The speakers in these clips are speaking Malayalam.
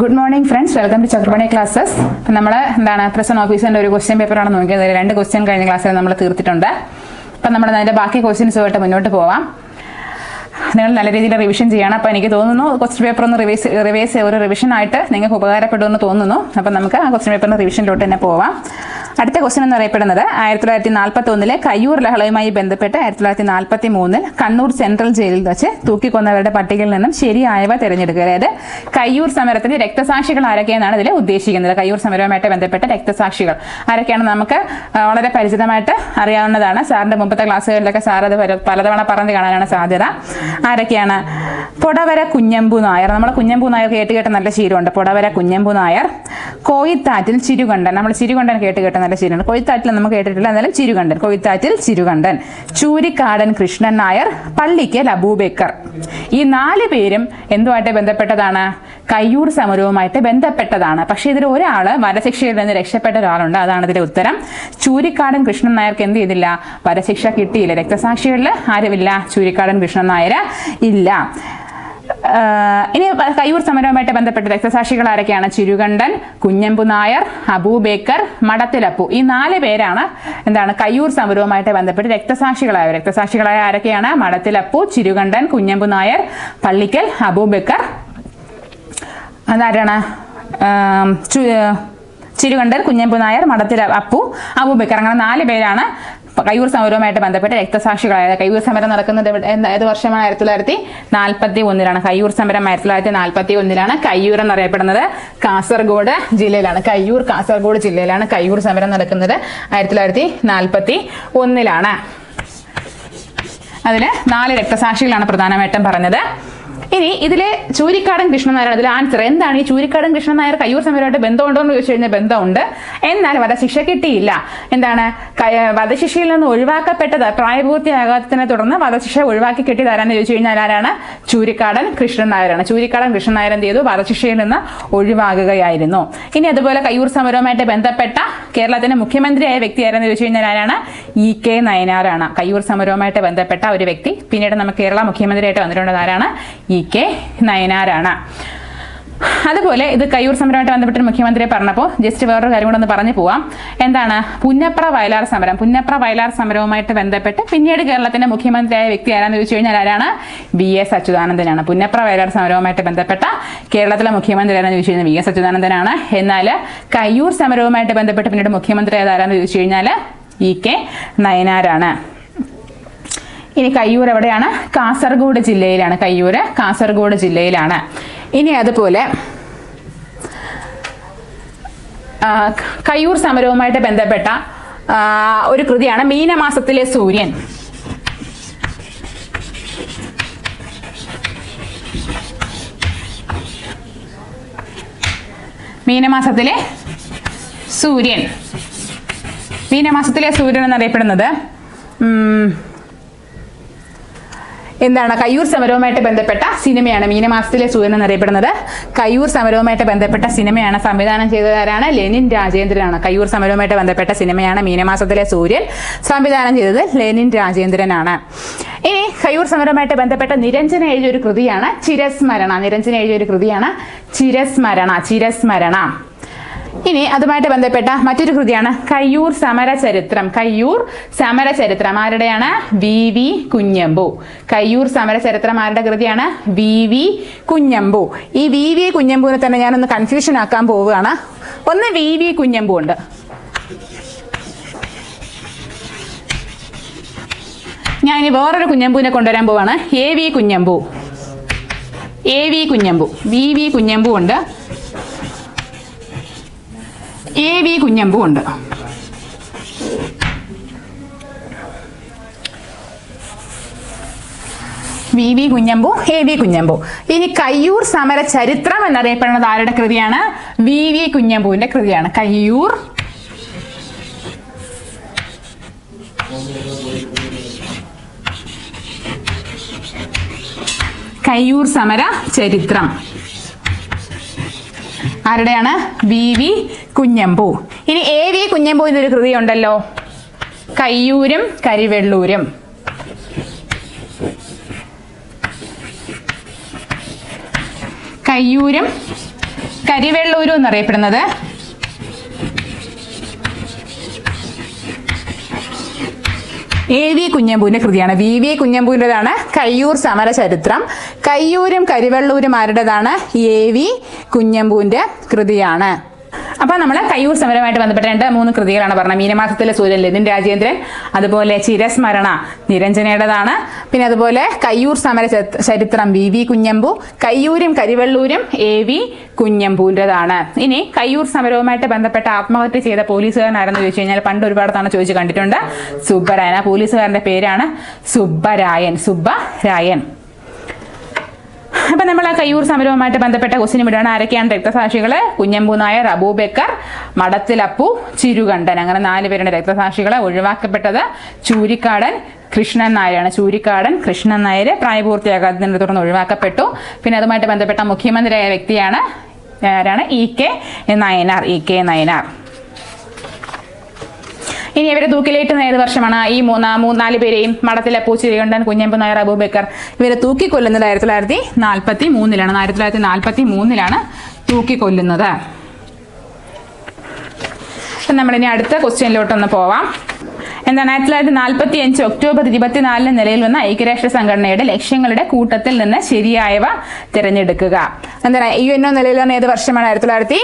Good morning friends welcome to Chakrapani classes നമ്മൾ എന്താണ് പ്രസന്റ് ഓഫീസിന്റെ ഒരു ക്വസ്റ്റ്യൻ പേപ്പറാണ് നോക്കിയത്. രണ്ട് ക്വസ്റ്റ്യൻ കഴിഞ്ഞ ക്ലാസ്സിൽ നമ്മൾ തീർത്തിട്ടുണ്ട്. അപ്പം നമ്മൾ അതിന്റെ ബാക്കി ക്വസ്റ്റ്യൻസുമായിട്ട് മുന്നോട്ട് പോവാം. നിങ്ങൾ നല്ല രീതിയിൽ റിവിഷൻ ചെയ്യണം. അപ്പോൾ എനിക്ക് തോന്നുന്നു ക്വസ്റ്റ്യൻ പേപ്പർ ഒന്ന് റിവൈസ് റിവൈസ് ഒരു റിവിഷൻ ആയിട്ട് നിങ്ങൾക്ക് ഉപകാരപ്പെടുമെന്ന് തോന്നുന്നു. അപ്പം നമുക്ക് ആ ക്വസ്റ്റ്യൻ പേപ്പറിന്റെ റിവിഷനിലോട്ട് തന്നെ പോവാം. അടുത്ത ക്വസ്റ്റൻ എന്ന് അറിയപ്പെടുന്നത് ആയിരത്തി തൊള്ളായിരത്തി നാൽപ്പത്തി ഒന്നിലെ കയ്യൂർ ലഹളയുമായി ബന്ധപ്പെട്ട് ആയിരത്തി തൊള്ളായിരത്തി നാൽപ്പത്തി മൂന്നിൽ കണ്ണൂർ സെൻട്രൽ ജയിലിൽ വെച്ച് തൂക്കിക്കൊന്നവരുടെ പട്ടികയിൽ നിന്നും ശരിയായവ തിരഞ്ഞെടുക്കുക. അതായത് കയ്യൂർ സമരത്തിന് രക്തസാക്ഷികൾ ആരൊക്കെയെന്നാണ് ഇതിൽ ഉദ്ദേശിക്കുന്നത്. കയ്യൂർ സമരവുമായിട്ട് ബന്ധപ്പെട്ട രക്തസാക്ഷികൾ ആരൊക്കെയാണ് നമുക്ക് വളരെ പരിചിതമായിട്ട് അറിയാവുന്നതാണ്. സാറിന്റെ മുമ്പത്തെ ക്ലാസ്സുകളിലൊക്കെ സാർ അത് പലതവണ പറഞ്ഞു കാണാനാണ് സാധ്യത. ആരൊക്കെയാണ്? പൊടവര കുഞ്ഞമ്പു നായർ. നമ്മൾ കുഞ്ഞമ്പു നായർ കേട്ട് കേട്ട നല്ല ശീലമുണ്ട്. പൊടവര കുഞ്ഞമ്പു നായർ കോയിത്താറ്റിൽ ചിരുകണ്ഠൻ നമ്മൾ ചിരുകണ്ഠൻ കേട്ട് കേട്ട ശീലമുണ്ട് കൊയ്ത്താറ്റിൽ നമ്മൾ കേട്ടിട്ടില്ല. എന്നാലും ചിരുകണ്ടൻ കൊയ്ത്താറ്റിൽ ചിരുകണ്ടൻ. ചൂരിക്കാടൻ കൃഷ്ണൻ നായർ പള്ളിക്കൽ അബൂബക്കർ. ഈ നാല് പേരും എന്തുമായിട്ട് ബന്ധപ്പെട്ടതാണ്? കയ്യൂർ സമരവുമായിട്ട് ബന്ധപ്പെട്ടതാണ്. പക്ഷേ ഇതിൽ ഒരാൾ വധശിക്ഷയിൽ നിന്ന് രക്ഷപ്പെട്ട ഒരാളുണ്ട്. അതാണ് ഇതിലെ ഉത്തരം. ചൂരിക്കാടൻ കൃഷ്ണൻ നായർക്ക് എന്ത് ചെയ്തില്ല? വധശിക്ഷ കിട്ടിയില്ല. രക്തസാക്ഷികളിൽ ആരുമില്ല. ചൂരിക്കാടൻ കൃഷ്ണൻ നായർ ഇല്ല. ഇനി കയ്യൂർ സമരവുമായിട്ട് ബന്ധപ്പെട്ട രക്തസാക്ഷികൾ ആരൊക്കെയാണ് ചിരുകണ്ഠൻ കുഞ്ഞമ്പു നായർ അബൂബേക്കർ മടത്തിലപ്പു. ഈ നാല് പേരാണ് എന്താണ് കയ്യൂർ സമരവുമായിട്ട് ബന്ധപ്പെട്ട് രക്തസാക്ഷികളായ രക്തസാക്ഷികളായ ആരൊക്കെയാണ്? മടത്തിലപ്പു ചിരുകണ്ഠൻ കുഞ്ഞമ്പു നായർ പള്ളിക്കൽ അബൂബക്കർ അതാരാണ്? ചിരുകണ്ഠൻ കുഞ്ഞമ്പു നായർ മടത്തിൽ അപ്പു അബൂബക്കർ അങ്ങനെ നാല് പേരാണ് കയ്യൂർ സമരവുമായിട്ട് ബന്ധപ്പെട്ട് രക്തസാക്ഷികളായത് കയ്യൂർ സമരം നടക്കുന്നത് ഏത് വർഷമാണ്? ആയിരത്തി തൊള്ളായിരത്തി നാൽപ്പത്തി ഒന്നിലാണ് കയ്യൂർ സമരം ആയിരത്തി തൊള്ളായിരത്തി നാൽപ്പത്തി ഒന്നിലാണ് കയ്യൂർ എന്നറിയപ്പെടുന്നത്. കാസർഗോഡ് ജില്ലയിലാണ്. കയ്യൂർ കാസർഗോഡ് ജില്ലയിലാണ് കയ്യൂർ സമരം നടക്കുന്നത്. ആയിരത്തി തൊള്ളായിരത്തി നാൽപ്പത്തി ഒന്നിലാണ് അതിൽ നാല് രക്തസാക്ഷികളാണ് പ്രധാനമായിട്ടും പറഞ്ഞത്. ഇനി ഇതിലെ ചൂരിക്കാടൻ കൃഷ്ണൻ ഇതിലെ ആൻസർ എന്താണ് ഈ ചൂരിക്കാടൻ കൃഷ്ണൻ നായർ കയ്യൂർ സമരമായിട്ട് ബന്ധമുണ്ടോ എന്ന് ചോദിച്ചു കഴിഞ്ഞാൽ ബന്ധമുണ്ട്. എന്നാൽ വധശിക്ഷ കിട്ടിയില്ല. എന്താണ്? വധശിക്ഷയിൽ നിന്ന് ഒഴിവാക്കപ്പെട്ടത് പ്രായപൂർത്തിയാകാത്തതിനെ തുടർന്ന് വധശിക്ഷ ഒഴിവാക്കി കിട്ടിയതാരാന്ന് ചോദിച്ചു കഴിഞ്ഞാൽ ആരാണ്? ചൂരിക്കാടൻ കൃഷ്ണൻ നായരാണ്. ചൂരിക്കാടൻ കൃഷ്ണൻ നായർ എന്ത് ചെയ്തു? വധശിക്ഷയിൽ നിന്ന് ഒഴിവാകുകയായിരുന്നു. ഇനി അതുപോലെ കയ്യൂർ സമരവുമായിട്ട് ബന്ധപ്പെട്ട കേരളത്തിന്റെ മുഖ്യമന്ത്രിയായ വ്യക്തി ആരെന്ന് ചോദിച്ചു കഴിഞ്ഞാൽ ആരാണ്? ഇ കെ നയനാറാണ് കയ്യൂർ സമരവുമായിട്ട് ബന്ധപ്പെട്ട ഒരു വ്യക്തി. പിന്നീട് നമുക്ക് കേരള മുഖ്യമന്ത്രിയായിട്ട് വന്നിട്ടുള്ളത് ആരാണ്? ഇ കെ നയനാറാണ് അതുപോലെ ഇത് കയ്യൂർ സമരമായിട്ട് ബന്ധപ്പെട്ട് മുഖ്യമന്ത്രിയെ പറഞ്ഞപ്പോൾ ജസ്റ്റ് വേറൊരു കാര്യം കൂടെ ഒന്ന് പറഞ്ഞു പോവാം. എന്താണ്? പുന്നപ്ര വയലാർ സമരം. പുന്നപ്ര വയലാർ സമരവുമായിട്ട് ബന്ധപ്പെട്ട് പിന്നീട് കേരളത്തിന്റെ മുഖ്യമന്ത്രിയായ വ്യക്തി ആരാന്ന് ചോദിച്ചു കഴിഞ്ഞാൽ ആരാണ്? വി എസ് അച്യുതാനന്ദനാണ് പുന്നപ്ര വയലാർ സമരവുമായിട്ട് ബന്ധപ്പെട്ട കേരളത്തിലെ മുഖ്യമന്ത്രി ആരാന്ന് ചോദിച്ചു കഴിഞ്ഞാൽ വി എസ് അച്യുതാനന്ദനാണ് എന്നാൽ കയ്യൂർ സമരവുമായിട്ട് ബന്ധപ്പെട്ട് പിന്നീട് മുഖ്യമന്ത്രി ആരാന്ന് ചോദിച്ചു കഴിഞ്ഞാൽ ഇ കെ നയനാരാണ്. ഇനി കയ്യൂർ എവിടെയാണ്? കാസർഗോഡ് ജില്ലയിലാണ്. കയ്യൂര് കാസർഗോഡ് ജില്ലയിലാണ്. ഇനി അതുപോലെ കയ്യൂർ സമരവുമായിട്ട് ബന്ധപ്പെട്ട ഒരു കൃതിയാണ് മീനമാസത്തിലെ സൂര്യൻ. മീനമാസത്തിലെ സൂര്യൻ. മീനമാസത്തിലെ സൂര്യൻ എന്നറിയപ്പെടുന്നത്. എന്താണ്? കയ്യൂർ സമരവുമായിട്ട് ബന്ധപ്പെട്ട സിനിമയാണ് മീനമാസത്തിലെ സൂര്യൻ എന്നറിയപ്പെടുന്നത്. കയ്യൂർ സമരവുമായിട്ട് ബന്ധപ്പെട്ട സിനിമയാണ് സംവിധാനം ചെയ്തതാരാണ് ലെനിൻ രാജേന്ദ്രനാണ്. കയ്യൂർ സമരവുമായിട്ട് ബന്ധപ്പെട്ട സിനിമയാണ് മീനമാസത്തിലെ സൂര്യൻ സംവിധാനം ചെയ്തത് ലെനിൻ രാജേന്ദ്രനാണ്. ഇനി കയ്യൂർ സമരവുമായിട്ട് ബന്ധപ്പെട്ട നിരഞ്ജന എഴുതിയ ഒരു കൃതിയാണ് ചിരസ്മരണ. നിരഞ്ജന എഴുതിയ ഒരു കൃതിയാണ് ചിരസ്മരണ ചിരസ്മരണ. ഇനി അതുമായിട്ട് ബന്ധപ്പെട്ട മറ്റൊരു കൃതിയാണ് കയ്യൂർ സമര ചരിത്രം കയ്യൂർ സമര ചരിത്രം ആരുടെയാണ്? V V Kunhambu. കയ്യൂർ സമര ചരിത്രം ആരുടെ കൃതിയാണ്? V V Kunhambu. ഈ വി വി കുഞ്ഞമ്പുവിനെ തന്നെ ഞാനൊന്ന് കൺഫ്യൂഷൻ ആക്കാൻ പോവുകയാണ്. ഒന്ന് വി വി കുഞ്ഞമ്പു ഉണ്ട്. ഞാൻ ഇനി വേറൊരു കുഞ്ഞമ്പുവിനെ കൊണ്ടുവരാൻ പോവാണ്. A V Kunhambu. A V Kunhambu. V V Kunhambu ഉണ്ട്. എ വി കുഞ്ഞമ്പു ഉണ്ട്. V V Kunhambu A V Kunhambu. ഇനി കയ്യൂർ സമര ചരിത്രം എന്നറിയപ്പെടുന്നത് ആരുടെ കൃതിയാണ്? വി വി കുഞ്ഞമ്പുവിന്റെ കൃതിയാണ്. കയ്യൂർ. കയ്യൂർ സമര ചരിത്രം. ആരുടെയാണ്? V V Kunhambu. ഇനി വി കുഞ്ഞമ്പു എന്നൊരു കൃതി ഉണ്ടല്ലോ. കയ്യൂരും കരിവെള്ളൂരും. കയ്യൂരും കരിവെള്ളൂരും എന്നറിയപ്പെടുന്നത്? എ വി കുഞ്ഞമ്പൂവിന്റെ കൃതിയാണ്. വി വി കുഞ്ഞമ്പൂവിന്റെതാണ് കയ്യൂർ സമര ചരിത്രം കയ്യൂരും കരിവെള്ളൂരും ആരുടേതാണ്? എ വി കുഞ്ഞമ്പൂവിന്റെ കൃതിയാണ്. അപ്പൊ നമ്മൾ കയ്യൂർ സമരവുമായിട്ട് ബന്ധപ്പെട്ട രണ്ട് മൂന്ന് കൃതികളാണ് പറഞ്ഞത്. മീനമാസത്തിലെ സൂര്യൻ ലതിൻ രാജേന്ദ്രൻ അതുപോലെ ചിരസ്മരണ നിരഞ്ജനയുടേതാണ്. പിന്നെ അതുപോലെ കയ്യൂർ സമര ചരിത്രം വി വി കുഞ്ഞമ്പു കയ്യൂരും കരിവെള്ളൂരും എ വി കുഞ്ഞമ്പൂന്റെതാണ് ഇനി കയ്യൂർ സമരവുമായിട്ട് ബന്ധപ്പെട്ട ആത്മഹത്യ ചെയ്ത പോലീസുകാരനാരെന്ന് ചോദിച്ചു കഴിഞ്ഞാൽ പണ്ട് ഒരുപാട് തവണ ചോദിച്ചു കണ്ടിട്ടുണ്ട്. സുബ്ബരായൻ. ആ പോലീസുകാരന്റെ പേരാണ് സുബ്ബരായൻ. സുബ്ബരായൻ. അപ്പൊ നമ്മൾ ആ കയ്യൂർ സമരവുമായിട്ട് ബന്ധപ്പെട്ട ക്വസ്റ്റിനും വിടുകയാണ് ആരൊക്കെയാണ് രക്തസാക്ഷികൾ? കുഞ്ഞമ്പു നായർ അബൂബക്കർ മടത്തിലപ്പു ചിരുകണ്ഠൻ അങ്ങനെ നാല് പേരുടെ രക്തസാക്ഷികളെ ഒഴിവാക്കപ്പെട്ടത് ചൂരിക്കാടൻ കൃഷ്ണൻ നായരാണ്. ചൂരിക്കാടൻ കൃഷ്ണൻ നായർ പ്രായപൂർത്തിയാകാത്തതിനെ തുടർന്ന് ഒഴിവാക്കപ്പെട്ടു. പിന്നെ അതുമായിട്ട് ബന്ധപ്പെട്ട മുഖ്യമന്ത്രിയായ വ്യക്തിയാണ് ആരാണ്? E K Nayanar. E K Nayanar. ഇനി ഇവരെ തൂക്കിലേറ്റുന്ന ഏത് വർഷമാണ്? ഈ മൂന്നാ മൂന്നാൽ പേരെയും മഠത്തിലെ പൂച്ചിരികണ്ഠൻ കുഞ്ഞമ്പ് നായർ അബൂബക്കർ ഇവരെ തൂക്കിക്കൊല്ലുന്നത് ആയിരത്തി തൊള്ളായിരത്തി നാൽപ്പത്തി മൂന്നിലാണ് ആയിരത്തി തൊള്ളായിരത്തി നാൽപ്പത്തി മൂന്നിലാണ് തൂക്കിക്കൊല്ലുന്നത്. അപ്പം നമ്മളിനി അടുത്ത ക്വസ്റ്റ്യനിലോട്ടൊന്ന് പോവാം. എന്താണ്? ആയിരത്തി തൊള്ളായിരത്തി നാൽപ്പത്തി അഞ്ച് ഒക്ടോബർ ഇരുപത്തിനാലിന് നിലയിൽ വന്ന ഐക്യരാഷ്ട്ര സംഘടനയുടെ ലക്ഷ്യങ്ങളുടെ കൂട്ടത്തിൽ നിന്ന് ശരിയായവ തിരഞ്ഞെടുക്കുക. എന്താണ്? യു എൻ ഒ നിലയിൽ വന്ന ഏത് വർഷമാണ്? ആയിരത്തി തൊള്ളായിരത്തി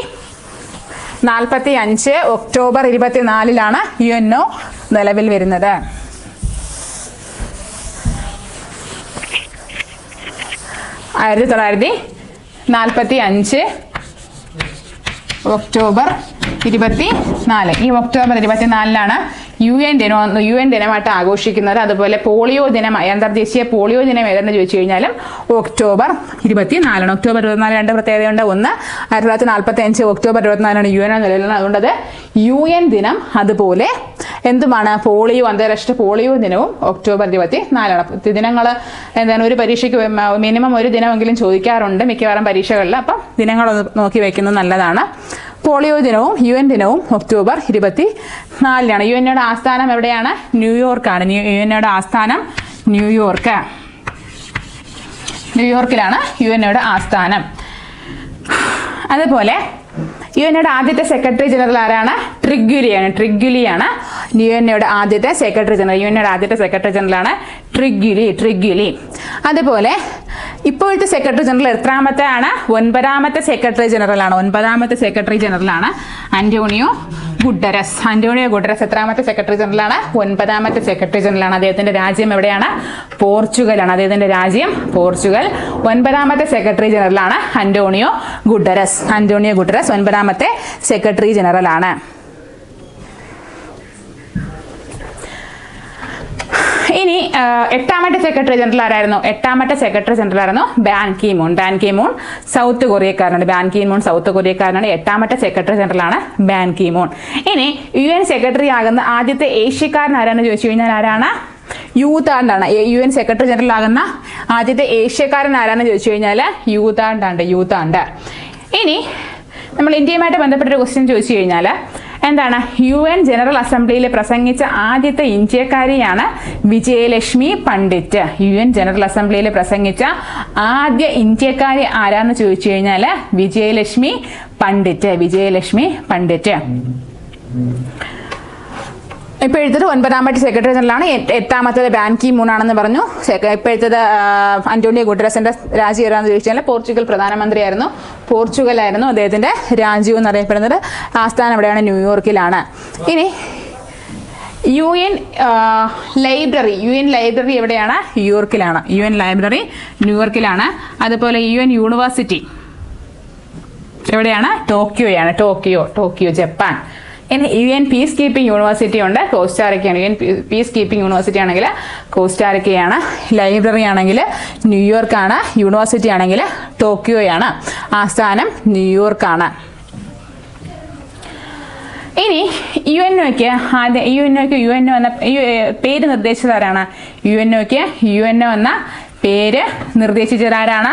നാൽപ്പത്തി അഞ്ച് ഒക്ടോബർ ഇരുപത്തിനാലിലാണ് യു എൻ ഒ നിലവിൽ വരുന്നത്. ആയിരത്തി തൊള്ളായിരത്തി നാൽപ്പത്തി അഞ്ച് ഒക്ടോബർ ഇരുപത്തി നാല് ഈ ഒക്ടോബർ ഇരുപത്തിനാലിനാണ് യു എൻ ദിനം യു എൻ ദിനമായിട്ട് ആഘോഷിക്കുന്നത് അതുപോലെ പോളിയോ ദിനം അന്തർദേശീയ പോളിയോ ദിനം ഏതെന്ന് ചോദിച്ചു കഴിഞ്ഞാലും ഒക്ടോബർ ഇരുപത്തിനാലാണ്. ഒക്ടോബർ ഇരുപത്തിനാല് രണ്ട് പ്രത്യേകതയുണ്ട്. ഒന്ന് ആയിരത്തി തൊള്ളായിരത്തി നാൽപ്പത്തി അഞ്ച് ഒക്ടോബർ ഇരുപത്തിനാലാണ് യു എൻ നിലയിൽ അതുകൊണ്ട് അത് യു എൻ ദിനം അതുപോലെ എന്തുമാണ്? പോളിയോ അന്താരാഷ്ട്ര പോളിയോ ദിനവും ഒക്ടോബർ ഇരുപത്തി നാലാണ് ദിനങ്ങൾ എന്താണ് ഒരു പരീക്ഷയ്ക്ക് മിനിമം ഒരു ദിനമെങ്കിലും ചോദിക്കാറുണ്ട് മിക്കവാറും പരീക്ഷകളിൽ അപ്പം ദിനങ്ങളൊന്ന് നോക്കി വയ്ക്കുന്നത് നല്ലതാണ്. പോളിയോ ദിനവും യു എൻ ദിനവും ഒക്ടോബർ ഇരുപത്തി നാലിനാണ് യു എന്നയുടെ ആസ്ഥാനം എവിടെയാണ്? ന്യൂയോർക്കാണ്. ന്യൂ- യു എന്നയുടെ ആസ്ഥാനം ന്യൂയോർക്ക്. ന്യൂയോർക്കിലാണ് യു എന്നയുടെ ആസ്ഥാനം. അതുപോലെ യു എന്നയുടെ ആദ്യത്തെ സെക്രട്ടറി ജനറൽ ആരാണ്? ട്രിഗുലിയാണ്. ട്രിഗുലിയാണ്. യു എന്നയുടെ ആദ്യത്തെ സെക്രട്ടറി ജനറൽ യു എന്നയുടെ ആദ്യത്തെ സെക്രട്ടറി ജനറലാണ് ട്രിഗുലി ട്രിഗുലി. അതുപോലെ ഇപ്പോഴത്തെ സെക്രട്ടറി ജനറൽ എത്രാമത്തെ ആണ്? ഒൻപതാമത്തെ സെക്രട്ടറി ജനറലാണ് ഒൻപതാമത്തെ സെക്രട്ടറി ജനറലാണ് അന്റോണിയോ ഗുഡറസ് അന്റോണിയോ ഗുഡറസ് എത്രാമത്തെ സെക്രട്ടറി ജനറലാണ്? ഒൻപതാമത്തെ സെക്രട്ടറി ജനറലാണ്. അദ്ദേഹത്തിന്റെ രാജ്യം എവിടെയാണ്? പോർച്ചുഗലാണ്. അദ്ദേഹത്തിന്റെ രാജ്യം പോർച്ചുഗൽ. ഒൻപതാമത്തെ സെക്രട്ടറി ജനറലാണ് അന്റോണിയോ ഗുഡറസ് അന്റോണിയോ ഗുഡറസ് ഒൻപതാമത്തെ സെക്രട്ടറി ജനറലാണ്. ഇനി എട്ടാമത്തെ സെക്രട്ടറി ജനറൽ ആരായിരുന്നു? എട്ടാമത്തെ സെക്രട്ടറി ജനറൽ ആയിരുന്നു Ban Ki moon Ban Ki moon South കൊറിയക്കാരനാണ്. Ban Ki moon south കൊറിയക്കാരനാണ്. എട്ടാമത്തെ സെക്രട്ടറി ജനറൽ ആണ് ബാൻ കീമൂൺ ഇനി യു എൻ സെക്രട്ടറി ആകുന്ന ആദ്യത്തെ ഏഷ്യക്കാരൻ ആരാണെന്ന് ചോദിച്ചു കഴിഞ്ഞാൽ ആരാണ്? യൂതാണ്ടാണ്. യു എൻ സെക്രട്ടറി ജനറൽ ആകുന്ന ആദ്യത്തെ ഏഷ്യക്കാരൻ ആരാണെന്ന് ചോദിച്ചു കഴിഞ്ഞാൽ യൂതാണ്ടാണ്ട് യൂതാണ്ട്. ഇനി നമ്മൾ ഇന്ത്യയുമായിട്ട് ബന്ധപ്പെട്ട ക്വസ്റ്റ്യൻ ചോദിച്ചു കഴിഞ്ഞാൽ എന്താണ്? യു എൻ ജനറൽ അസംബ്ലിയിൽ പ്രസംഗിച്ച ആദ്യത്തെ ഇന്ത്യക്കാരിയാണ് Vijayalakshmi Pandit. U N general അസംബ്ലിയിൽ പ്രസംഗിച്ച ആദ്യ ഇന്ത്യക്കാരി ആരാന്ന് ചോദിച്ചു കഴിഞ്ഞാൽ വിജയലക്ഷ്മി പണ്ഡിറ്റ്. വിജയലക്ഷ്മി പണ്ഡിറ്റ്. ഇപ്പോഴത്തത് ഒൻപതാമത്തെ സെക്രട്ടറി ജനറലാണ് എട്ടാമത്തത് ബാൻ കി മൂൺ ആണെന്ന് പറഞ്ഞു. ഇപ്പോഴത്തത് അന്റോണിയോ ഗുട്ടറസിന്റെ രാജി ഏതാണെന്ന് ചോദിച്ചാൽ പോർച്ചുഗൽ പ്രധാനമന്ത്രിയായിരുന്നു. പോർച്ചുഗലായിരുന്നു അദ്ദേഹത്തിന്റെ രാജ്യം എന്നറിയപ്പെടുന്നത്. ആസ്ഥാനം എവിടെയാണ് ന്യൂയോർക്കിലാണ്. ഇനി U N library. U N library എവിടെയാണ്? ന്യൂയോർക്കിലാണ്. യു എൻ ലൈബ്രറി ന്യൂയോർക്കിലാണ്. അതുപോലെ യു എൻ യൂണിവേഴ്സിറ്റി എവിടെയാണ്? ടോക്കിയോയാണ്. Tokyo Tokyo Japan. U N peacekeeping university ഉണ്ട് കോസ്റ്റാറിക്കയാണ് U N peace keeping university ആണെങ്കിൽ കോസ്റ്റാറിക്കയാണ് ലൈബ്രറി ആണെങ്കിൽ ന്യൂയോർക്കാണ് യൂണിവേഴ്സിറ്റി ആണെങ്കിൽ ടോക്കിയോയാണ് ആസ്ഥാനം ന്യൂയോർക്കാണ് ഇനി യു എൻ ഒക്ക് ആദ്യം യു എൻ ഒക്ക് യു എൻ ഒ എന്ന പേര് നിർദ്ദേശിച്ചത് ആരാണ്? യു എൻ ഒക്ക് യു എൻ ഒ എന്ന പേര് നിർദ്ദേശിച്ചത് ആരാണ്?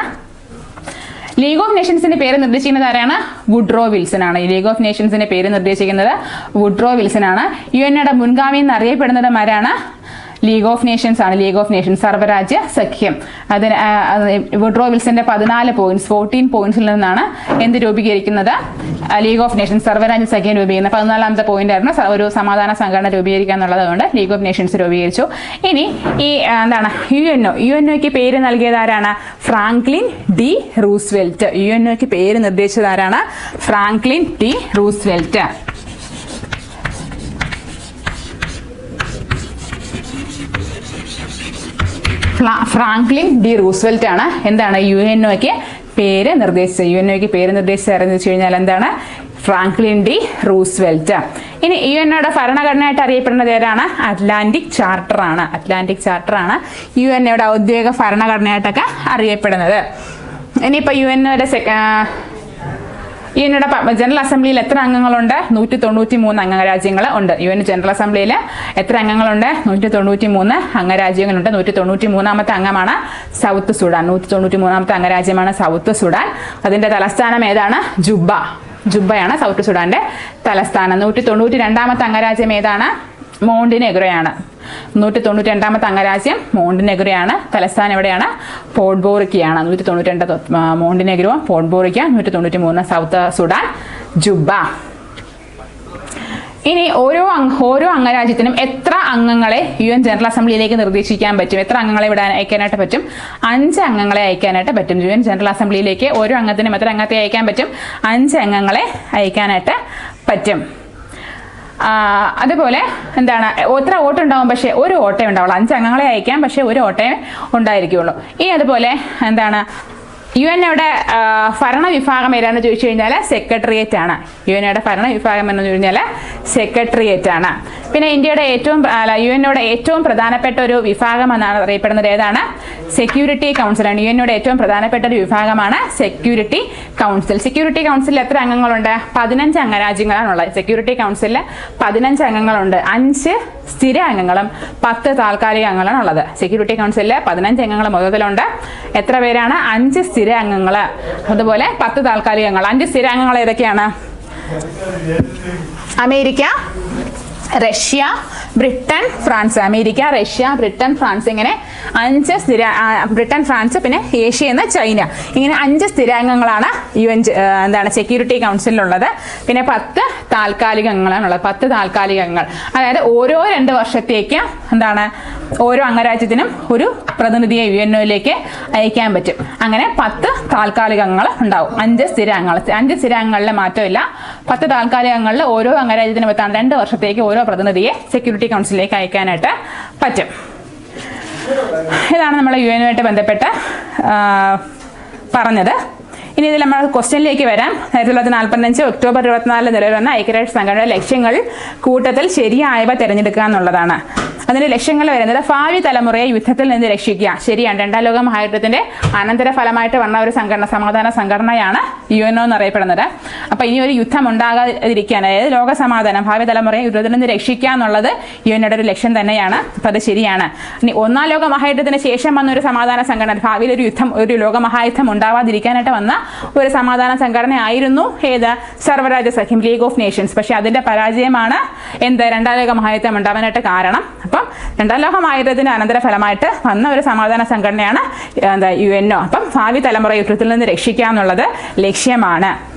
ലീഗ് ഓഫ് നേഷൻസിന്റെ പേര് നിർദ്ദേശിക്കുന്നത് ആരാണ്? വുഡ്രോ വിൽസൺ ആണ്. ലീഗ് ഓഫ് നേഷൻസിന്റെ പേര് നിർദ്ദേശിക്കുന്നത് വുഡ്രോ വിൽസൺ ആണ്. യു എന്നയുടെ മുൻഗാമി എന്ന് അറിയപ്പെടുന്നത് ആരാണ്? ലീഗ് ഓഫ് നേഷൻസ് ആണ്. ലീഗ് ഓഫ് നേഷൻസ് സർവരാജ്യ സഖ്യം. അതിന് വുഡ്രോ വിൽസന്റെ പതിനാല് പോയിന്റ്സ് ഫോർട്ടീൻ പോയിന്റ്സിൽ നിന്നാണ് എന്ത് രൂപീകരിക്കുന്നത്? ലീഗ് ഓഫ് നേഷൻസ് സർവരാജ്യ സഖ്യം രൂപീകരിക്കുന്നത് പതിനാലാമത്തെ പോയിന്റ് ആയിരുന്നു. ഒരു സമാധാന സംഘടന രൂപീകരിക്കുക എന്നുള്ളത് കൊണ്ട് ലീഗ് ഓഫ് നേഷൻസ് രൂപീകരിച്ചു. ഇനി ഈ എന്താണ്? U N O U N ഒക്ക് പേര് നൽകിയത് ആരാണ്? Franklin D Roosevelt. U N ഒക്ക് പേര് നിർദ്ദേശിച്ചത് ആരാണ്? Franklin D Roosevelt. Franklin D Roosevelt ആണ്. എന്താണ്? യു എൻ ഒക്ക് പേര് നിർദ്ദേശിച്ചത്. യു എൻ ഒക്ക് പേര് നിർദ്ദേശിച്ചത് ആരെന്ന് വെച്ച് കഴിഞ്ഞാൽ എന്താണ്? Franklin D Roosevelt. ഇനി യു ഒയുടെ ഭരണഘടനയായിട്ട് അറിയപ്പെടുന്നത് ഏതാണ് അറ്റ്ലാന്റിക് ചാർട്ടർ ആണ്. അറ്റ്ലാന്റിക് ചാർട്ടർ ആണ് യു എൻ ഒയുടെ ഔദ്യോഗിക ഭരണഘടനയായിട്ടൊക്കെ അറിയപ്പെടുന്നത്. ഇനിയിപ്പോൾ യു എൻ ഒയുടെ യു എൻ ജനറൽ അസംബ്ലിയിൽ എത്ര അംഗങ്ങളുണ്ട്? നൂറ്റി തൊണ്ണൂറ്റി മൂന്ന് അംഗരാജ്യങ്ങൾ ഉണ്ട്. യു എൻ ജനറൽ അസംബ്ലിയിൽ എത്ര അംഗങ്ങളുണ്ട്? നൂറ്റി തൊണ്ണൂറ്റി മൂന്ന് അംഗരാജ്യങ്ങളുണ്ട്. നൂറ്റി തൊണ്ണൂറ്റി മൂന്നാമത്തെ അംഗമാണ് സൗത്ത് സുഡാൻ. നൂറ്റി തൊണ്ണൂറ്റി മൂന്നാമത്തെ അംഗരാജ്യമാണ് സൗത്ത് സുഡാൻ. അതിന്റെ തലസ്ഥാനം ഏതാണ്? ജുബ ജുബയാണ് സൗത്ത് സുഡാന്റെ തലസ്ഥാനം. നൂറ്റി തൊണ്ണൂറ്റി രണ്ടാമത്തെ അംഗരാജ്യം ഏതാണ്? മോണ്ടിനെഗ്രയാണ്. നൂറ്റി തൊണ്ണൂറ്റി രണ്ടാമത്തെ അംഗരാജ്യം മോണ്ടിനെഗ്രയാണ്. തലസ്ഥാനം എവിടെയാണ്? പോഡ്ബോറിക്കയാണ് നൂറ്റി തൊണ്ണൂറ്റി രണ്ട് മോണ്ടിനെഗ്രോ പോഡ്ബോറിക്ക നൂറ്റി തൊണ്ണൂറ്റി മൂന്ന് സൗത്ത് സുഡാൻ ജുബ. ഇനി ഓരോ ഓരോ അംഗരാജ്യത്തിനും എത്ര അംഗങ്ങളെ യു എൻ ജനറൽ അസംബ്ലിയിലേക്ക് നിർദ്ദേശിക്കാൻ പറ്റും? എത്ര അംഗങ്ങളെ ഇവിടെ അയക്കാനായിട്ട് പറ്റും? അഞ്ച് അംഗങ്ങളെ അയക്കാനായിട്ട് പറ്റും. യു എൻ ജനറൽ അസംബ്ലിയിലേക്ക് ഓരോ അംഗത്തിനും എത്ര അംഗത്തെ അയക്കാൻ പറ്റും? അഞ്ച് അംഗങ്ങളെ അയക്കാനായിട്ട് പറ്റും. അതുപോലെ എന്താണ് എത്ര ഓട്ടം ഉണ്ടാവും പക്ഷേ ഒരു ഓട്ടേ ഉണ്ടാവുള്ളൂ. അഞ്ച് അംഗങ്ങളെ അയക്കാം പക്ഷേ ഒരു ഓട്ടേ ഉണ്ടായിരിക്കുള്ളൂ. ഈ അതുപോലെ എന്താണ് യു എൻ എയുടെ ഭരണ വിഭാഗം ഏതാണെന്ന് ചോദിച്ചു കഴിഞ്ഞാൽ സെക്രട്ടേറിയറ്റ് ആണ്. യു എൻ എയുടെ ഭരണ വിഭാഗം എന്ന് കഴിഞ്ഞാൽ സെക്രട്ടേറിയറ്റ് ആണ്. പിന്നെ ഇന്ത്യയുടെ ഏറ്റവും അല്ല യു എയുടെ ഏറ്റവും പ്രധാനപ്പെട്ട ഒരു വിഭാഗം എന്നാണ് അറിയപ്പെടുന്നത് ഏതാണ്? സെക്യൂരിറ്റി കൗൺസിലാണ് യു എയുടെ ഏറ്റവും പ്രധാനപ്പെട്ട ഒരു വിഭാഗമാണ് സെക്യൂരിറ്റി കൗൺസിൽ സെക്യൂരിറ്റി കൗൺസിലിൽ എത്ര അംഗങ്ങളുണ്ട്? പതിനഞ്ച് അംഗരാജ്യങ്ങളാണുള്ളത്. സെക്യൂരിറ്റി കൗൺസിലിൽ പതിനഞ്ച് അംഗങ്ങളുണ്ട്. അഞ്ച് സ്ഥിര അംഗങ്ങളും പത്ത് താൽക്കാലിക അംഗങ്ങളാണ് ഉള്ളത്. സെക്യൂരിറ്റി കൗൺസിലിൽ പതിനഞ്ച് അംഗങ്ങൾ മൊത്തത്തിലുണ്ട്. എത്ര പേരാണ്? അഞ്ച് സ്ഥിര അംഗങ്ങൾ അതുപോലെ പത്ത് താൽക്കാലിക അംഗങ്ങൾ അഞ്ച് സ്ഥിര അംഗങ്ങൾ ഏതൊക്കെയാണ്? America Russia Britain France. America Russia Britain France ഇങ്ങനെ അഞ്ച് സ്ഥിര ബ്രിട്ടൻ ഫ്രാൻസ് പിന്നെ ഏഷ്യ എന്ന ചൈന. ഇങ്ങനെ അഞ്ച് സ്ഥിരാംഗങ്ങളാണ് യു എൻ എന്താണ് സെക്യൂരിറ്റി കൗൺസിലുള്ളത് പിന്നെ പത്ത് താൽക്കാലികങ്ങളാണുള്ളത്. പത്ത് താൽക്കാലികങ്ങൾ. അതായത് ഓരോ രണ്ട് വർഷത്തേക്ക് എന്താണ് ഓരോ അംഗരാജ്യത്തിനും ഒരു പ്രതിനിധിയെ യു എൻ ഒയിലേക്ക് അയക്കാൻ പറ്റും. അങ്ങനെ പത്ത് താൽക്കാലികങ്ങൾ ഉണ്ടാവും. അഞ്ച് സ്ഥിരാംഗങ്ങൾ അഞ്ച് സ്ഥിരാംഗങ്ങളിലെ മാറ്റമില്ല. പത്ത് താൽക്കാലികങ്ങളിൽ ഓരോ അംഗരാജ്യത്തിനും എത്താൻ രണ്ട് വർഷത്തേക്ക് ഓരോ പ്രതിനിധിയെ സെക്യൂരിറ്റി കൗൺസിലിലേക്ക് അയക്കാനായിട്ട് പറ്റും. ഇതാണ് നമ്മൾ യു എനുമായിട്ട് ബന്ധപ്പെട്ട് പറഞ്ഞത്. ഇനി ഇതിൽ നമ്മൾ ക്വസ്റ്റ്യനിലേക്ക് വരാം. ആയിരത്തി തൊള്ളായിരത്തി നാൽപ്പത്തഞ്ച് ഒക്ടോബർ ഇരുപത്തിനാലിൽ നിലവിൽ വന്ന ഐക്യരാഷ്ട്ര സംഘടനയുടെ ലക്ഷ്യങ്ങൾ കൂട്ടത്തിൽ ശരിയായവ തിരഞ്ഞെടുക്കുക എന്നുള്ളതാണ്. അതിന്റെ ലക്ഷ്യങ്ങൾ വരുന്നത് ഭാവി തലമുറയെ യുദ്ധത്തിൽ നിന്ന് രക്ഷിക്കുക. ശരിയാണ്. രണ്ടാം ലോക മഹായുദ്ധത്തിന്റെ അനന്തര ഫലമായിട്ട് വന്ന ഒരു സംഘടന സമാധാന സംഘടനയാണ് യു എൻ ഒ എന്നറിയപ്പെടുന്നത് അപ്പൊ ഇനി ഒരു യുദ്ധം ഉണ്ടാകാതിരിക്കാൻ അതായത് ലോക സമാധാനം ഭാവി തലമുറയെ യുദ്ധത്തിൽ നിന്ന് രക്ഷിക്കുക എന്നുള്ളത് യു എൻ ഒരു ലക്ഷ്യം തന്നെയാണ്. അപ്പൊ അത് ശരിയാണ്. ഇനി ഒന്നാം ലോക മഹായുദ്ധത്തിന് ശേഷം വന്ന ഒരു സമാധാന സംഘടന ഭാവിയിൽ ഒരു യുദ്ധം ഒരു ലോക മഹായുദ്ധം ഉണ്ടാവാതിരിക്കാനായിട്ട് വന്ന ഒരു സമാധാന സംഘടന ആയിരുന്നു ഏത്? സർവരാജ്യ സഖ്യം ലീഗ് ഓഫ് നേഷൻസ്. പക്ഷെ അതിന്റെ പരാജയമാണ് എന്ത്? രണ്ടാം ലോക മഹായുദ്ധം ഉണ്ടാവാനായിട്ട് കാരണം. അപ്പം രണ്ടാം ലോക മഹായുദ്ധത്തിന്റെ അനന്തര ഫലമായിട്ട് വന്ന ഒരു സമാധാന സംഘടനയാണ് എന്താ യു എൻ ഒ. അപ്പം ഭാവി തലമുറ യുദ്ധത്തിൽ നിന്ന് രക്ഷിക്കുക എന്നുള്ളത് ലക്ഷ്യമാണ്.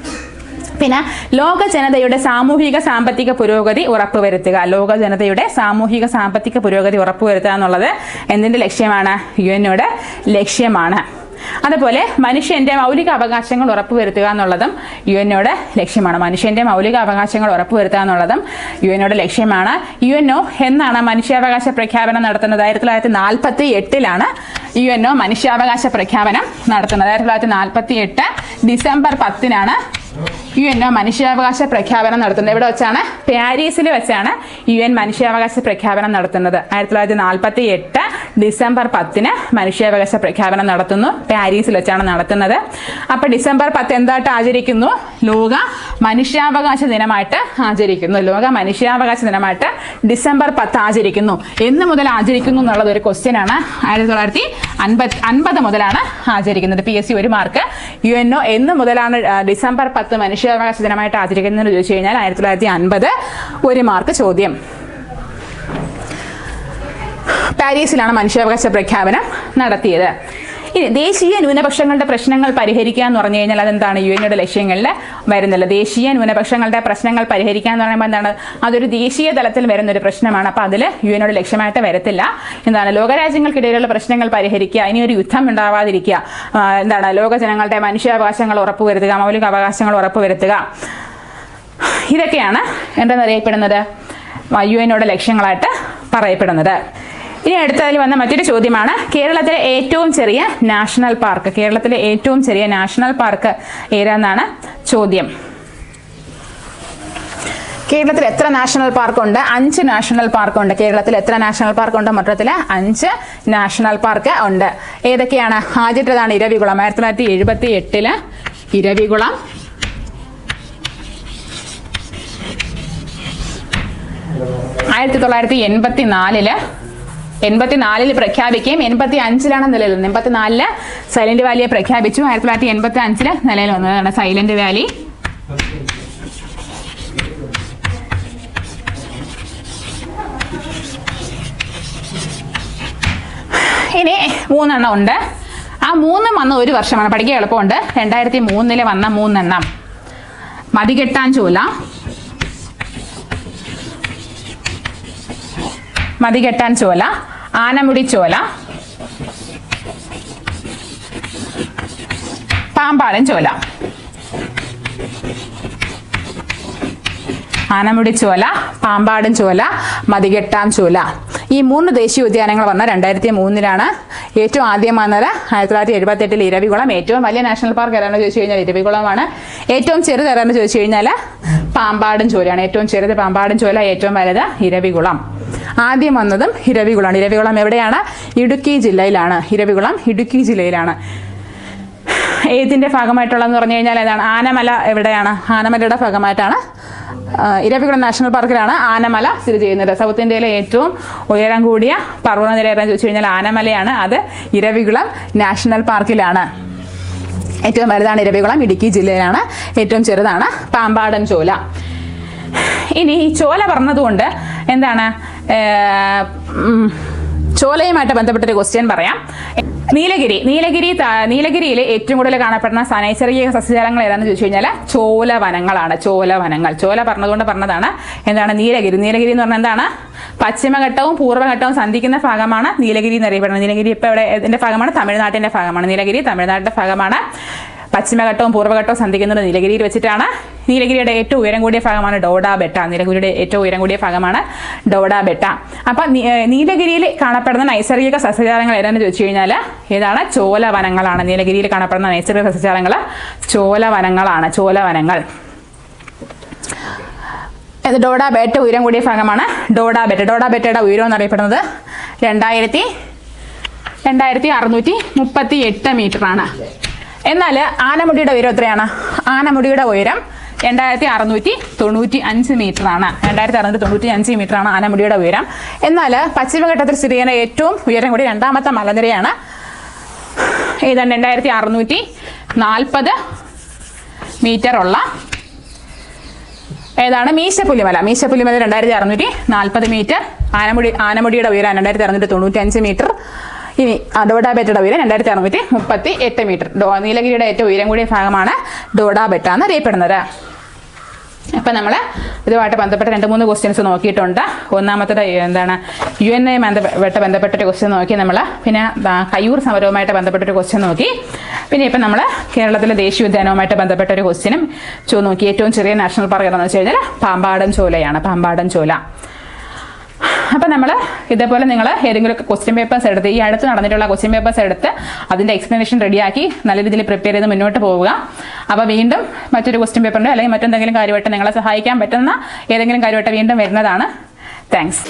പിന്നെ ലോക ജനതയുടെ സാമൂഹിക സാമ്പത്തിക പുരോഗതി ഉറപ്പുവരുത്തുക. ലോക ജനതയുടെ സാമൂഹിക സാമ്പത്തിക പുരോഗതി ഉറപ്പുവരുത്തുക എന്നുള്ളത് എന്തിന്റെ ലക്ഷ്യമാണ്? യു എന്നോട് ലക്ഷ്യമാണ്. അതുപോലെ മനുഷ്യന്റെ മൗലിക അവകാശങ്ങൾ ഉറപ്പുവരുത്തുക എന്നുള്ളതും യു എന്നോട് ലക്ഷ്യമാണ്. മനുഷ്യന്റെ മൗലിക അവകാശങ്ങൾ ഉറപ്പുവരുത്തുക എന്നുള്ളതും യു എന്നോട് ലക്ഷ്യമാണ്. യു എൻ ഒ എന്നാണ് മനുഷ്യാവകാശ പ്രഖ്യാപനം നടത്തുന്നത്. ആയിരത്തി തൊള്ളായിരത്തി നാൽപ്പത്തി എട്ടിലാണ് യു എൻ ഒ മനുഷ്യാവകാശ പ്രഖ്യാപനം നടത്തുന്നത്. ആയിരത്തി തൊള്ളായിരത്തി നാൽപ്പത്തി എട്ട് ഡിസംബർ പത്തിനാണ് യു എൻ മനുഷ്യാവകാശ പ്രഖ്യാപനം നടത്തുന്നത് എവിടെ വെച്ചാണ്? പാരീസിൽ വെച്ചാണ് യു എൻ മനുഷ്യാവകാശ പ്രഖ്യാപനം നടത്തുന്നത്. ആയിരത്തി തൊള്ളായിരത്തി നാൽപ്പത്തി എട്ട് ഡിസംബർ പത്തിന് മനുഷ്യാവകാശ പ്രഖ്യാപനം നടത്തുന്നു. പാരീസിൽ വെച്ചാണ് നടത്തുന്നത്. അപ്പൊ ഡിസംബർ പത്ത് എന്തായിട്ട് ആചരിക്കുന്നു? ലോക മനുഷ്യാവകാശ ദിനമായിട്ട് ആചരിക്കുന്നു. ലോക മനുഷ്യാവകാശ ദിനമായിട്ട് ഡിസംബർ പത്ത് ആചരിക്കുന്നു. എന്ന് മുതൽ ആചരിക്കുന്നു എന്നുള്ളത് ഒരു ക്വസ്റ്റ്യൻ ആണ്. ആയിരത്തി തൊള്ളായിരത്തി അൻപത് അൻപത് മുതലാണ് ആചരിക്കുന്നത്. പി എസ് സി ഒരു മാർക്ക് യു എൻ ഒ എന്ന് മുതലാണ് ഡിസംബർ പത്ത് മനുഷ്യാവകാശ ദിനമായിട്ട് ആചരിക്കുന്നതെന്ന് ചോദിച്ചു കഴിഞ്ഞാൽ ആയിരത്തി തൊള്ളായിരത്തി അൻപത് ഒരു മാർക്ക് ചോദ്യം. പാരീസിലാണ് മനുഷ്യാവകാശ പ്രഖ്യാപനം നടത്തിയത്. ഇനി ദേശീയ ന്യൂനപക്ഷങ്ങളുടെ പ്രശ്നങ്ങൾ പരിഹരിക്കുക എന്ന് പറഞ്ഞു കഴിഞ്ഞാൽ അതെന്താണ്? യു എയുടെ ലക്ഷ്യങ്ങളിൽ വരുന്നില്ല. ദേശീയ ന്യൂനപക്ഷങ്ങളുടെ പ്രശ്നങ്ങൾ പരിഹരിക്കുക എന്ന് പറയുമ്പോൾ എന്താണ്? അതൊരു ദേശീയ തലത്തിൽ വരുന്ന ഒരു പ്രശ്നമാണ്. അപ്പോൾ അതിൽ യു എനോട് ലക്ഷ്യമായിട്ട് വരത്തില്ല. എന്താണ്? ലോകരാജ്യങ്ങൾക്കിടയിലുള്ള പ്രശ്നങ്ങൾ പരിഹരിക്കുക. ഇനി ഒരു യുദ്ധം ഉണ്ടാവാതിരിക്കുക. എന്താണ്? ലോക ജനങ്ങളുടെ മനുഷ്യാവകാശങ്ങൾ ഉറപ്പുവരുത്തുക മൗലിക അവകാശങ്ങൾ ഉറപ്പുവരുത്തുക ഇതൊക്കെയാണ് എന്തെന്നറിയപ്പെടുന്നത്? യു എന്നോട് ലക്ഷ്യങ്ങളായിട്ട് പറയപ്പെടുന്നത്. ഇനി അടുത്തതിൽ വന്ന മറ്റൊരു ചോദ്യമാണ്. കേരളത്തിലെ ഏറ്റവും ചെറിയ നാഷണൽ പാർക്ക്. കേരളത്തിലെ ഏറ്റവും ചെറിയ നാഷണൽ പാർക്ക് ഏതാന്നാണ് ചോദ്യം. കേരളത്തിൽ എത്ര നാഷണൽ പാർക്കുണ്ട്? അഞ്ച് നാഷണൽ പാർക്കുണ്ട്. കേരളത്തിൽ എത്ര നാഷണൽ പാർക്കുണ്ട്? മൊത്തത്തിൽ അഞ്ച് നാഷണൽ പാർക്ക് ഉണ്ട്. ഏതൊക്കെയാണ്? ആദ്യത്തേതാണ് ഇരവികുളം. ആയിരത്തി തൊള്ളായിരത്തി എഴുപത്തി എട്ടിൽ ഇരവികുളം. ആയിരത്തി തൊള്ളായിരത്തി എൺപത്തി നാലിൽ എൺപത്തിനാലിൽ പ്രഖ്യാപിക്കുകയും എൺപത്തി അഞ്ചിലാണ് നിലയിൽ വന്നത് എൺപത്തിനാലിൽ സൈലന്റ് വാലിയെ പ്രഖ്യാപിച്ചു. ആയിരത്തി തൊള്ളായിരത്തി എൺപത്തി അഞ്ചിൽ നിലയിൽ വന്നതാണ് സൈലന്റ് വാലി. ഇനി മൂന്നെണ്ണം ഉണ്ട്. ആ മൂന്ന് വന്ന ഒരു വർഷമാണ്. പഠിക്കാൻ എളുപ്പമുണ്ട്. രണ്ടായിരത്തി മൂന്നിൽ വന്ന മൂന്നെണ്ണം. മതികെട്ടാൻ ചോല. മതികെട്ടാൻ ചോല. ആനമുടി ചോല പാമ്പാടൻ ചോല ആനമുടി ചോല പാമ്പാടൻ ചോല മതികെട്ടാം ചോല ഈ മൂന്ന് ദേശീയ ഉദ്യാനങ്ങൾ വന്ന രണ്ടായിരത്തി മൂന്നിലാണ് ഏറ്റവും ആദ്യം വന്നത് ആയിരത്തി തൊള്ളായിരത്തി എഴുപത്തി എട്ടിൽ ഇരവികുളം ഏറ്റവും വലിയ നാഷണൽ പാർക്ക് ഏതാണെന്ന് ചോദിച്ചു കഴിഞ്ഞാൽ ഇരവികുളമാണ്. ഏറ്റവും ചെറുത് ഏതാണെന്ന് ചോദിച്ചു കഴിഞ്ഞാൽ പാമ്പാടൻ ചോലയാണ് ഏറ്റവും ചെറുത് പാമ്പാടൻ ചോല ഏറ്റവും വലുത് ഇരവികുളം. ആദ്യം വന്നതും ഇരവികുളമാണ് ഇരവികുളം എവിടെയാണ്? ഇടുക്കി ജില്ലയിലാണ്. ഇരവികുളം ഇടുക്കി ജില്ലയിലാണ്. ഏതിന്റെ ഭാഗമായിട്ടുള്ളതെന്ന് പറഞ്ഞു കഴിഞ്ഞാൽ ഏതാണ്? ആനമല എവിടെയാണ്? ആനമലയുടെ ഭാഗമായിട്ടാണ്. ഇരവികുളം നാഷണൽ പാർക്കിലാണ് ആനമല സ്ഥിതി ചെയ്യുന്നത്. സൗത്ത് ഇന്ത്യയിലെ ഏറ്റവും ഉയരം കൂടിയ പർവതനിര എന്ന് ചോദിച്ചു കഴിഞ്ഞാൽ ആനമലയാണ്. അത് ഇരവികുളം നാഷണൽ പാർക്കിലാണ്. ഏറ്റവും വലുതാണ് ഇരവികുളം ഇടുക്കി ജില്ലയിലാണ്. ഏറ്റവും ചെറുതാണ് പാമ്പാടൻ ചോല. ഇനി ചോല പറഞ്ഞതുകൊണ്ട് എന്താണ്? ചോലയുമായിട്ട് ബന്ധപ്പെട്ടൊരു ക്വസ്റ്റ്യൻ പറയാം. നീലഗിരി നീലഗിരി നീലഗിരിയിൽ ഏറ്റവും കൂടുതൽ കാണപ്പെടുന്ന നൈസർഗിക സസ്യജാലങ്ങൾ ഏതാണെന്ന് ചോദിച്ചു കഴിഞ്ഞാൽ ചോല വനങ്ങളാണ് ചോല വനങ്ങൾ ചോല പറഞ്ഞതുകൊണ്ട് പറഞ്ഞതാണ് എന്താണ് നീലഗിരി. നീലഗിരി എന്ന് പറഞ്ഞാൽ എന്താണ്? പശ്ചിമഘട്ടവും പൂർവഘട്ടവും സന്ധിക്കുന്ന ഭാഗമാണ് നീലഗിരി എന്നറിയപ്പെടുന്നത് നീലഗിരി ഇപ്പോൾ ഇവിടെ ഇതിന്റെ ഭാഗമാണ്? തമിഴ്നാട്ടിന്റെ ഭാഗമാണ്. നീലഗിരി തമിഴ്നാട്ടിന്റെ ഭാഗമാണ്. പശ്ചിമഘട്ടവും പൂർവഘട്ടവും സന്ധിക്കുന്നത് നീലഗിരിയിൽ വെച്ചിട്ടാണ്. നീലഗിരിയുടെ ഏറ്റവും ഉയരം കൂടിയ ഭാഗമാണ് ഡോഡ ബെട്ട. നീലഗിരിയുടെ ഏറ്റവും ഉയരം കൂടിയ ഭാഗമാണ് ഡോഡ ബെട്ട. അപ്പൊ നീലഗിരിയിൽ കാണപ്പെടുന്ന നൈസർഗിക സസ്യജാലങ്ങൾ ഏതാണെന്ന് ചോദിച്ചു കഴിഞ്ഞാൽ ഏതാണ്? ചോലവനങ്ങളാണ്. നീലഗിരിയിൽ കാണപ്പെടുന്ന നൈസർഗിക സസ്യജാലങ്ങൾ ചോലവനങ്ങളാണ്. ചോലവനങ്ങൾ. ഡോഡ ബെറ്റ ഉയരം കൂടിയ ഭാഗമാണ് ഡോഡ ബെറ്റ ഡോഡ ബെറ്റയുടെ ഉയരം എന്നറിയപ്പെടുന്നത് രണ്ടായിരത്തി രണ്ടായിരത്തി അറുന്നൂറ്റി മുപ്പത്തി എട്ട് മീറ്ററാണ്. എന്നാൽ ആനമുടിയുടെ ഉയരം എത്രയാണ്? ആനമുടിയുടെ ഉയരം രണ്ടായിരത്തി അറുന്നൂറ്റി തൊണ്ണൂറ്റി അഞ്ച് മീറ്റർ ആണ് രണ്ടായിരത്തി അറുന്നൂറ്റി തൊണ്ണൂറ്റി അഞ്ച് ആണ് ആനമുടിയുടെ ഉയരം. എന്നാൽ പശ്ചിമഘട്ടത്തിൽ സ്ഥിതി ചെയ്യുന്ന ഏറ്റവും ഉയരം കൂടി രണ്ടാമത്തെ മലനിരയാണ്. ഏതാണ് രണ്ടായിരത്തി അറുന്നൂറ്റി നാൽപ്പത് മീറ്റർ ഉള്ള ഏതാണ് മീശപ്പുലിമല. മീശപ്പുലിമല രണ്ടായിരത്തി അറുന്നൂറ്റി നാൽപ്പത് മീറ്റർ. ആനമുടി ആനമുടിയുടെ ഉയരം രണ്ടായിരത്തി അറുന്നൂറ്റി തൊണ്ണൂറ്റി അഞ്ച് മീറ്റർ. ഇനി ഡോഡാബെറ്റയുടെ ഉയരം രണ്ടായിരത്തി അറുന്നൂറ്റി മുപ്പത്തി എട്ട് മീറ്റർ. ഡോ നീലഗിരിയുടെ ഏറ്റവും ഉയരം കൂടിയ ഭാഗമാണ് ഡോഡാബെറ്റ എന്ന് അറിയപ്പെടുന്നത്. അപ്പം നമ്മൾ ഇതുമായിട്ട് ബന്ധപ്പെട്ട രണ്ട് മൂന്ന് ക്വസ്റ്റ്യൻസ് നോക്കിയിട്ടുണ്ട്. ഒന്നാമത്തത് എന്താണ്? യു എൻ എ ബന്ധപ്പെട്ട ബന്ധപ്പെട്ടൊരു ക്വസ്റ്റ്യൻ നോക്കി നമ്മൾ പിന്നെ കയ്യൂർ സമരവുമായിട്ട് ബന്ധപ്പെട്ടൊരു ക്വസ്റ്റ്യൻ നോക്കി. പിന്നെ ഇപ്പം നമ്മൾ കേരളത്തിലെ ദേശീയോദ്യാനവുമായിട്ട് ബന്ധപ്പെട്ട ഒരു ക്വസ്റ്റ്യനും ചോ നോക്കി. ഏറ്റവും ചെറിയ നാഷണൽ പാർക്ക് ഏതാണെന്ന് വെച്ച് കഴിഞ്ഞാൽ പാമ്പാടൻ ചോലയാണ്. പാമ്പാടൻ ചോല. അപ്പം നമ്മൾ ഇതേപോലെ നിങ്ങൾ ഏതെങ്കിലും ക്വസ്റ്റ്യൻ പേപ്പേഴ്സ് എടുത്ത് ഈ അടുത്ത് നടന്നിട്ടുള്ള ക്വസ്റ്റ്യൻ പേപ്പേഴ്സ് എടുത്ത് അതിന്റെ എക്സ്പ്ലനേഷൻ റെഡിയാക്കി നല്ല രീതിയിൽ പ്രിപ്പയർ ചെയ്ത് മുന്നോട്ട് പോവുക. അപ്പോൾ വീണ്ടും മറ്റൊരു ക്വസ്റ്റ്യൻ പേപ്പറിന്റെ അല്ലെങ്കിൽ മറ്റെന്തെങ്കിലും കാര്യമായിട്ട് നിങ്ങളെ സഹായിക്കാൻ പറ്റുന്ന ഏതെങ്കിലും കാര്യമായിട്ട് വീണ്ടും വരുന്നതാണ്. താങ്ക്സ്